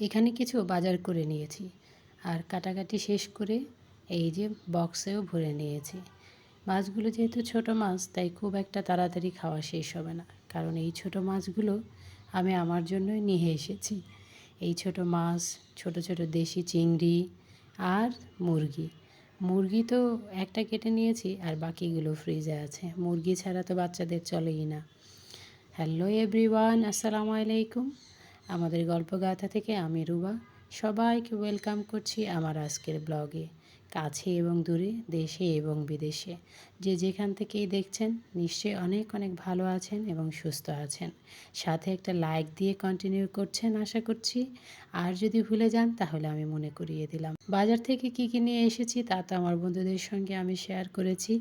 এখানে কিছু বাজার করে নিয়েছি। আর কাটাকাটি শেষ করে এই যে বক্সেও ভরে নিয়েছি। মাছগুলো যেহেতু ছোট মাছ, তাই খুব একটা তাড়াতাড়ি খাওয়া শেষ হবে না। কারণ এই ছোট মাছগুলো আমি আমার জন্যই নিয়ে এসেছি। এই ছোট মাছ, ছোট ছোট দেশি চিংড়ি আর মুরগি। মুরগি তো একটা কেটে নিয়েছি আর বাকিগুলো ফ্রিজে আছে। মুরগি ছাড়া তো বাচ্চাদের চলেই না। হ্যালো এভরিওয়ান আসসালামু আলাইকুম। আমাদের গল্পগাথা থেকে আমি রুবা সবাইকে ওয়েলকাম করছি আমার আজকের ব্লগে। কাছে এবং দূরে, দেশে এবং বিদেশে। যে যেখান থেকেই দেখছেন, নিশ্চয়ই অনেক অনেক ভালো আছেন এবং সুস্থ আছেন। সাথে একটা লাইক দিয়ে কন্টিনিউ করছেন আশা করছি। আর যদি ভুলে যান, তাহলে আমি মনে করিয়ে দিলাম। বাজার থেকে কী কী নিয়ে এসেছি, তা তো আমার বন্ধুদের সঙ্গে আমি শেয়ার করেছি।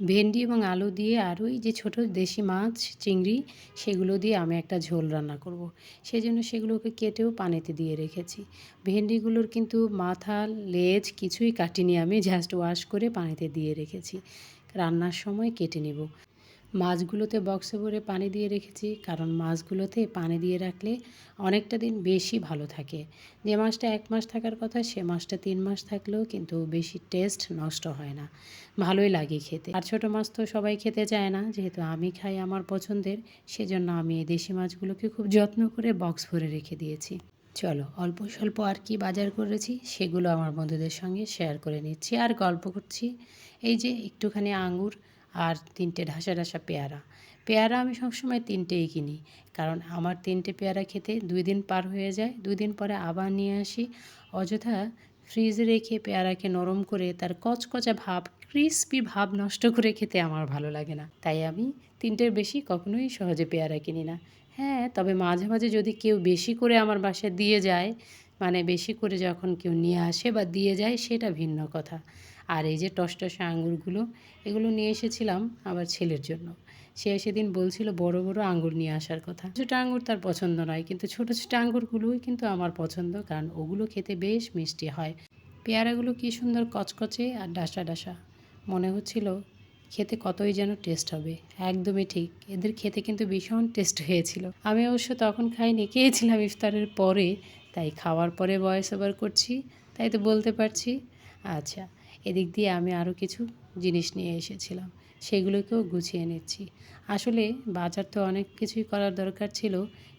ভেন্ডি এবং আলু দিয়ে আর ওই যে ছোট দেশি মাছ, চিংড়ি, সেগুলো দিয়ে আমি একটা ঝোল রান্না করব। সেই জন্য সেগুলোকে কেটেও পানিতে দিয়ে রেখেছি। ভেন্ডিগুলোর কিন্তু মাথা, লেজ কিছুই কাটিনি আমি জাস্ট ওয়াশ করে পানিতে দিয়ে রেখেছি। রান্নার সময় কেটে নেব। মাছগুলোতে বক্সে ভরে পানি দিয়ে রেখেছি, কারণ মাছগুলোতে পানি দিয়ে রাখলে অনেকটা দিন বেশি ভালো থাকে। যে মাছটা এক মাস থাকার কথা, সে মাছটা তিন মাস থাকলেও কিন্তু বেশি টেস্ট নষ্ট হয় না। ভালোই লাগে খেতে। আর ছোটো মাছ তো সবাই খেতে চায় না, যেহেতু আমি খাই আমার পছন্দের, সেজন্য আমি এই দেশি মাছগুলোকে খুব যত্ন করে বক্স ভরে রেখে দিয়েছি। চলো, অল্প স্বল্প আর কি বাজার করেছি, সেগুলো আমার বন্ধুদের সঙ্গে শেয়ার করে নিচ্ছি আর গল্প করছি। এই যে একটুখানি আঙুর আর তিনটে ঢাসা ঢাসা পেয়ারা। পেয়ারা আমি সবসময় তিনটেই কিনি, কারণ আমার তিনটে পেয়ারা খেতে দুই দিন পার হয়ে যায়। দুই দিন পরে আবার নিয়ে আসি। অযথা ফ্রিজে রেখে পেয়ারাকে নরম করে তার কচকচা ভাব, ক্রিসপি ভাব নষ্ট করে খেতে আমার ভালো লাগে না। তাই আমি তিনটের বেশি কখনোই সহজে পেয়ারা কিনি না। হ্যাঁ তবে মাঝে মাঝে যদি কেউ বেশি করে আমার বাসায় দিয়ে যায় মানে বেশি করে যখন কেউ নিয়ে আসে বা দিয়ে যায়, সেটা ভিন্ন কথা। আর এই যে টসটসে আঙুরগুলো এগুলো নিয়ে এসেছিলাম আমার ছেলের জন্য। সে সেদিন বলছিল, বড় বড় আঙ্গুর নিয়ে আসার কথা। ছোটো আঙ্গুর তার পছন্দ নয়, কিন্তু ছোটো ছোটো আঙ্গুরগুলোই কিন্তু আমার পছন্দ, কারণ ওগুলো খেতে বেশ মিষ্টি হয়। পেয়ারাগুলো কী সুন্দর কচকচে আর ডাসা ডাসা। মনে হচ্ছিল, খেতে কতই যেন টেস্ট হবে। একদমই ঠিক, এদের খেতে কিন্তু ভীষণ টেস্ট হয়েছিল। আমি অবশ্য তখন খাইনি, খেয়েছিলাম ইফতারের পরে, তাই খাওয়ার পরে ভয়েস ওভার করছি, তাই তো বলতে পারছি। আচ্ছা এদিক দিয়ে আমি আরও কিছু জিনিস নিয়ে এসেছিলাম, সেগুলোকেও গুছিয়ে নিচ্ছি। আসলে বাজার তো অনেক কিছুই করার দরকার ছিল,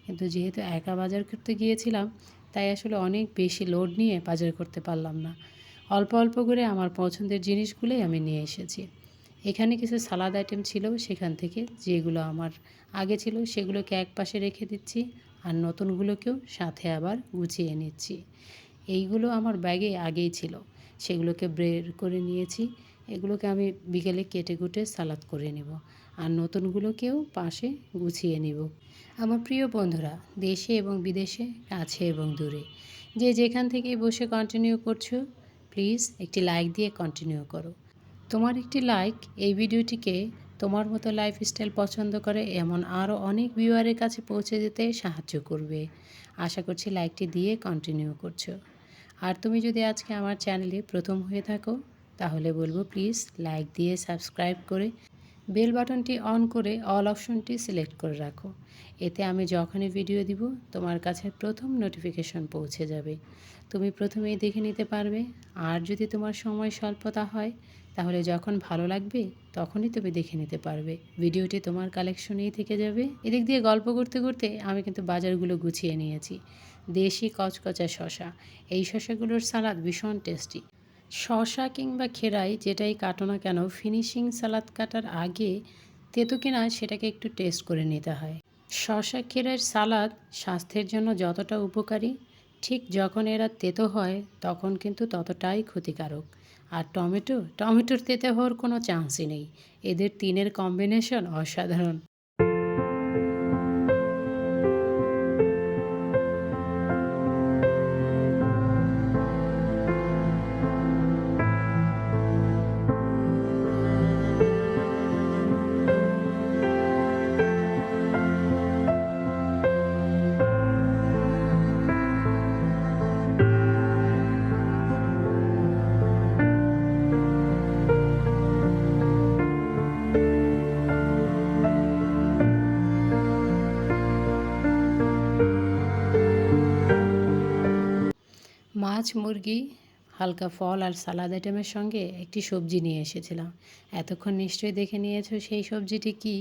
কিন্তু যেহেতু একা বাজার করতে গিয়েছিলাম, তাই আসলে অনেক বেশি লোড নিয়ে বাজার করতে পারলাম না। অল্প অল্প করে আমার পছন্দের জিনিসগুলোই আমি নিয়ে এসেছি। এখানে কিছু সালাদ আইটেম ছিল সেখান থেকে, যেগুলো আমার আগে ছিল, সেগুলোকে এক পাশে রেখে দিচ্ছি আর নতুনগুলোকেও সাথে আবার গুছিয়ে নিচ্ছি। এইগুলো আমার ব্যাগে আগেই ছিল। সেগুলোকে ব্রেড করে নিয়েছি। এগুলোকে আমি বিকেলে কেটে কুটে সালাদ করে নেব। আর নতুনগুলোকেও পাশে গুছিয়ে নেব। আমার প্রিয় বন্ধুরা, দেশে এবং বিদেশে কাছে এবং দূরে, যে যেখান থেকে বসে কন্টিনিউ করছ প্লিজ একটি লাইক দিয়ে কন্টিনিউ করো। তোমার একটি লাইক এই ভিডিওটিকে তোমার মতো লাইফস্টাইল পছন্দ করে এমন আরও অনেক ভিউয়ারের কাছে পৌঁছে যেতে সাহায্য করবে। আশা করছি লাইকটি দিয়ে কন্টিনিউ করছ। আর তুমি যদি আজকে আমার চ্যানেলে প্রথম হয়ে থাকো, তাহলে বলব প্লিজ লাইক দিয়ে সাবস্ক্রাইব করে বেল বাটনটি অন করে অল অপশনটি সিলেক্ট করে রাখো। এতে আমি যখনই ভিডিও দিব, তোমার কাছে প্রথম নোটিফিকেশন পৌঁছে যাবে। তুমি প্রথমেই দেখে নিতে পারবে। আর যদি তোমার সময় স্বল্পতা হয়, তাহলে যখন ভালো লাগবে, তখনই তুমি দেখে নিতে পারবে। ভিডিওটি তোমার কালেকশনেই থেকে যাবে। এদিক দিয়ে গল্প করতে করতে আমি কিন্তু বাজারগুলো গুছিয়ে নিয়েছি। দেশি কচকচা শশা এই শশাগুলোর সালাদ ভীষণ টেস্টি। শশা কিংবা খেরাই যেটাই কাটো না কেন, ফিনিশিং সালাদ কাটার আগে তেতো কিনা সেটাকে একটু টেস্ট করে নিতে হয়। শশা ক্ষীরের সালাদ স্বাস্থ্যের জন্য যতটা উপকারী, ঠিক যখন এরা তেতো হয় তখন কিন্তু ততটাই ক্ষতিকারক। আর টমেটো, টমেটোর তেতে হওয়ার কোনো চান্সই নেই। এদের তিনের কম্বিনেশন অসাধারণ। মাছ, মুরগি, হালকা ফল আর সালাদ আইটেমের সঙ্গে একটি সবজি নিয়ে এসেছিলাম। এতক্ষণ নিশ্চয়ই দেখে নিয়েছো সেই সবজিটি কি?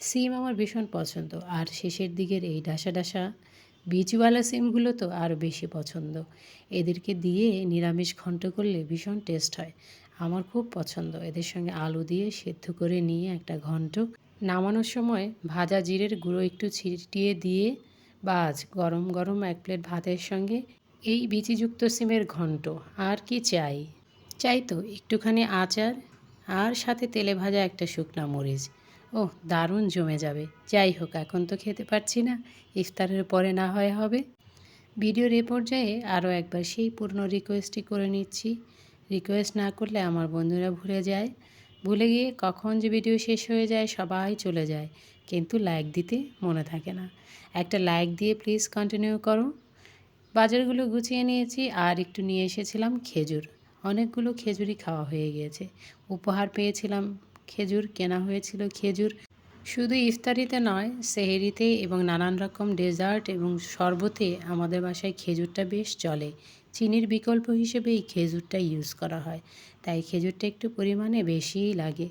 সিম আমার ভীষণ পছন্দ আর শেষের দিকের এই ডাসা ডাসা বীজওয়ালা সিমগুলো তো আরও বেশি পছন্দ। এদেরকে দিয়ে নিরামিষ ঘন্ট করলে ভীষণ টেস্ট হয়। আমার খুব পছন্দ। এদের সঙ্গে আলু দিয়ে সেদ্ধ করে নিয়ে একটা ঘন্ট। নামানোর সময় ভাজা জিরের গুঁড়ো একটু ছিটিয়ে দিয়ে বাজ গরম গরম এক প্লেট ভাতের সঙ্গে এই বিচিযুক্ত সিমের ঘন্ট, আর কি চাই? চাই তো একটুখানি আচার, আর সাথে তেলে ভাজা একটা শুকনা মরিচ। ও দারুণ জমে যাবে। যাই হোক, এখন তো খেতে পারছি না। ইফতারের পরে না হয় হবে। ভিডিওর এ পর্যায়ে আরও একবার সেই পূর্ণ রিকোয়েস্টই করে নিচ্ছি। রিকোয়েস্ট না করলে আমার বন্ধুরা ভুলে যায়। ভুলে গিয়ে কখন যে ভিডিও শেষ হয়ে যায়, সবাই চলে যায়। কিন্তু লাইক দিতে মনে থাকে না। একটা লাইক দিয়ে প্লিজ কন্টিনিউ করো। বাজারগুলো গুছিয়ে নিয়েছি আর একটু নিয়ে এসেছিলাম খেজুর। অনেকগুলো খেজুরই খাওয়া হয়ে গিয়েছে। উপহার পেয়েছিলাম খেজুর, কেনা হয়েছিল খেজুর। শুধু ইফতারিতে নয়, সেহেরিতে এবং নানান রকম ডেজার্ট এবং শরবতে আমাদের বাসায় খেজুরটা বেশ চলে। চিনির বিকল্প হিসেবে এই খেজুরটা ইউজ করা হয়। তাই খেজুরটা একটু পরিমাণে বেশিই লাগে।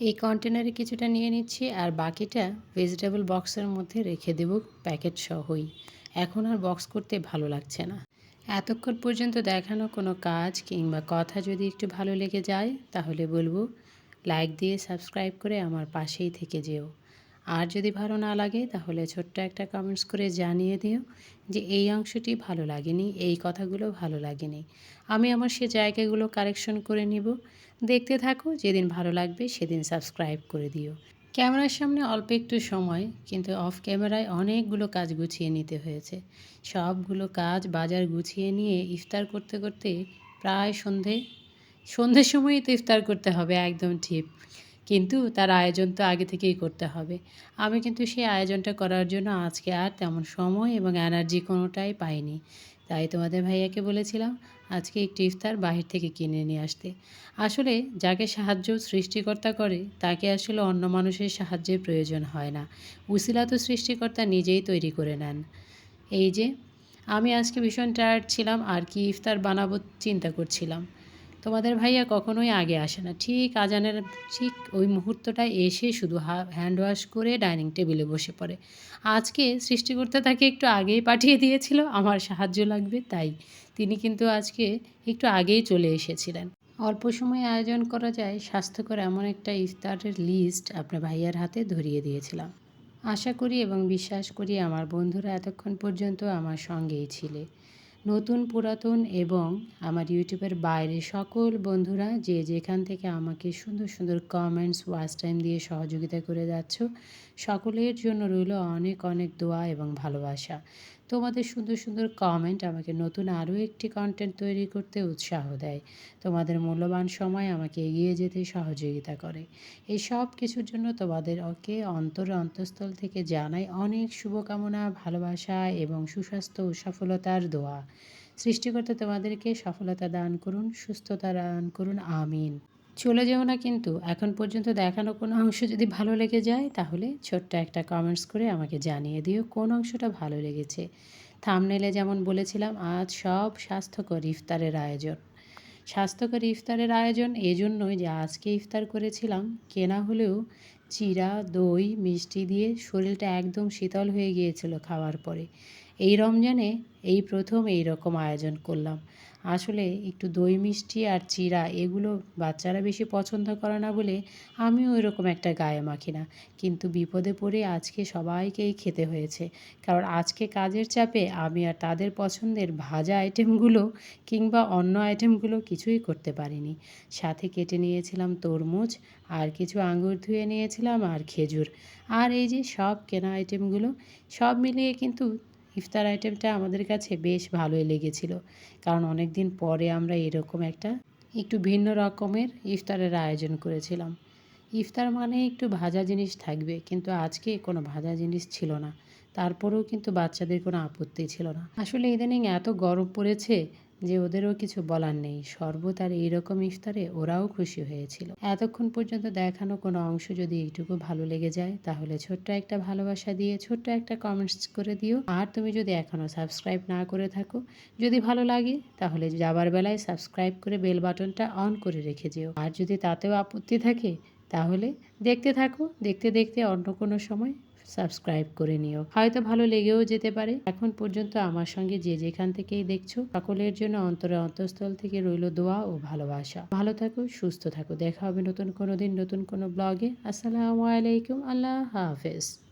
এই কন্টেনারে কিছুটা নিয়ে নিচ্ছি আর বাকিটা ভেজিটেবল বক্সের মধ্যে রেখে দেব প্যাকেট সহই। এখন আর বক্স করতে ভালো লাগছে না। এতক্ষণ পর্যন্ত দেখানো কোনো কাজ কিংবা কথা যদি একটু ভালো লেগে যায়, তাহলে বলব লাইক দিয়ে সাবস্ক্রাইব করে আমার পাশেই থেকে যেও। আর যদি ভালো না লাগে, তাহলে ছোট্ট একটা কমেন্টস করে জানিয়ে দিও যে এই অংশটি ভালো লাগেনি, এই কথাগুলো ভালো লাগেনি। আমি আমার সে জায়গাগুলো কারেকশন করে নিব। দেখতে থাকো, যেদিন ভালো লাগবে সেদিন সাবস্ক্রাইব করে দিও। ক্যামেরার সামনে অল্প একটু সময়, কিন্তু অফ ক্যামেরায় অনেকগুলো কাজ গুছিয়ে নিতে হয়েছে। সবগুলো কাজ বাজার গুছিয়ে নিয়ে ইফতার করতে করতে প্রায় সন্ধে সন্ধ্যের সময়ই তো ইফতার করতে হবে, একদম ঠিক। কিন্তু তার আয়োজন তো আগে থেকেই করতে হবে। আমি কিন্তু সেই আয়োজনটা করার জন্য আজকে আর তেমন সময় এবং এনার্জি কোনোটাই পাইনি। তাই তোমাদের ভাইয়াকে বলেছিলাম আজকে একটি ইফতার বাহির থেকে কিনে নিয়ে আসতে। আসলে যাকে সাহায্য সৃষ্টিকর্তা করে, তাকে আসলে অন্য মানুষের সাহায্যের প্রয়োজন হয় না। উসিলা তো সৃষ্টিকর্তা নিজেই তৈরি করে নেন। এই যে, আমি আজকে ভীষণ টায়ার্ড ছিলাম, আর কি ইফতার বানাবো চিন্তা করছিলাম। তোমাদের ভাইয়া কখনোই আগে আসে না। ঠিক আজানের ঠিক ওই মুহূর্তটায় এসে শুধু হ্যান্ড ওয়াশ করে ডাইনিং টেবিলে বসে পড়ে। আজকে সৃষ্টিকর্তা তাকে একটু আগেই পাঠিয়ে দিয়েছিল, আমার সাহায্য লাগবে তাই তিনি কিন্তু আজকে একটু আগেই চলে এসেছিলেন। অল্প সময়ে আয়োজন করা যায়, স্বাস্থ্যকর এমন একটা ইফতারের লিস্ট আপনার ভাইয়ার হাতে ধরিয়ে দিয়েছিলাম। আশা করি এবং বিশ্বাস করি আমার বন্ধুরা এতক্ষণ পর্যন্ত আমার সঙ্গেই ছিলে। নতুন পুরাতন এবং আমার ইউটিউবের বাইরে সকল বন্ধুরা যে যেখান থেকে আমাকে সুন্দর সুন্দর কমেন্টস ওয়াচ টাইম দিয়ে সহযোগিতা করে যাচ্ছ, সকলের জন্য রইল অনেক অনেক দোয়া এবং ভালোবাসা। তোমাদের সুন্দর সুন্দর কমেন্ট আমাকে নতুন আরও একটি কন্টেন্ট তৈরি করতে উৎসাহ দেয়। তোমাদের মূল্যবান সময় আমাকে এগিয়ে যেতে সহযোগিতা করে। এই সব কিছুর জন্য তোমাদের ওকে অন্তর অন্তঃস্থল থেকে জানাই অনেক শুভকামনা, ভালোবাসা এবং সুস্বাস্থ্য ও সফলতার দোয়া। সৃষ্টিকর্তা তোমাদেরকে সফলতা দান করুন, সুস্থতা দান করুন, আমিন। চলে যেও না কিন্তু। এখন পর্যন্ত দেখানো কোনো অংশ যদি ভালো লেগে যায়, তাহলে ছোট্ট একটা কমেন্টস করে আমাকে জানিয়ে দিও কোন অংশটা ভালো লেগেছে। থামনেলে যেমন বলেছিলাম, আজ সব স্বাস্থ্যকর ইফতারের আয়োজন। স্বাস্থ্যকর ইফতারের আয়োজন এজন্যই যে আজকে ইফতার করেছিলাম, কেনা হলেও চিরা, দই, মিষ্টি দিয়ে শরীরটা একদম শীতল হয়ে গিয়েছিল খাওয়ার পরে। এই রমজানে এই প্রথম এই রকম আয়োজন করলাম। আসলে একটু দই মিষ্টি আর চিরা এগুলো বাচ্চারা বেশি পছন্দ করে না বলে আমিও ওই রকম একটা গায়ে মাখি না। কিন্তু বিপদে পড়ে আজকে সবাইকেই খেতে হয়েছে। কারণ আজকে কাজের চাপে আমি আর তাদের পছন্দের ভাজা আইটেমগুলো কিংবা অন্য আইটেমগুলো কিছুই করতে পারিনি। সাথে কেটে নিয়েছিলাম তরমুজ, আর কিছু আঙুর ধুয়ে নিয়েছিলাম আর খেজুর। আর এই যে সব কেনা আইটেমগুলো সব মিলিয়ে কিন্তু ইফতার আইটেমটা আমাদের কাছে বেশ ভালোই লেগেছিল। কারণ অনেক দিন পরে আমরা এরকম একটা একটু ভিন্ন রকমের ইফতারের আয়োজন করেছিলাম। ইফতার মানে একটু ভাজা জিনিস থাকবে, কিন্তু আজকে কোনো ভাজা জিনিস ছিল না। তারপরেও কিন্তু বাচ্চাদের কোনো আপত্তি ছিল না। আসলে ইদানিং এত গরম পড়েছে যে ওদেরও কিছু বলার নেই। শরবত আর এইরকম ইফতারে ওরাও খুশি হয়েছিল। এতক্ষণ পর্যন্ত দেখানো কোনো অংশ যদি এইটুকু ভালো লেগে যায়, তাহলে ছোট্ট একটা ভালোবাসা দিয়ে ছোট্ট একটা কমেন্টস করে দিও। আর তুমি যদি এখনও সাবস্ক্রাইব না করে থাকো, যদি ভালো লাগে, তাহলে যাবার বেলায় সাবস্ক্রাইব করে বেল বাটনটা অন করে রেখে যেও। আর যদি তাতেও আপত্তি থাকে, তাহলে দেখতে থাকো। দেখতে দেখতে অন্য কোনো সময় সাবস্ক্রাইব করে নিও। হয়তো ভালো লেগেও যেতে পারে। এখন পর্যন্ত আমার সঙ্গে যে যেখান থেকেই দেখছ, সকলের জন্য অন্তরে অন্তঃস্থল থেকে রইল দোয়া ও ভালোবাসা। ভালো থাকো, সুস্থ থাকো। দেখা হবে নতুন কোনো দিন, নতুন কোনো ব্লগে। আসসালামু আলাইকুম। আল্লাহ হাফেজ।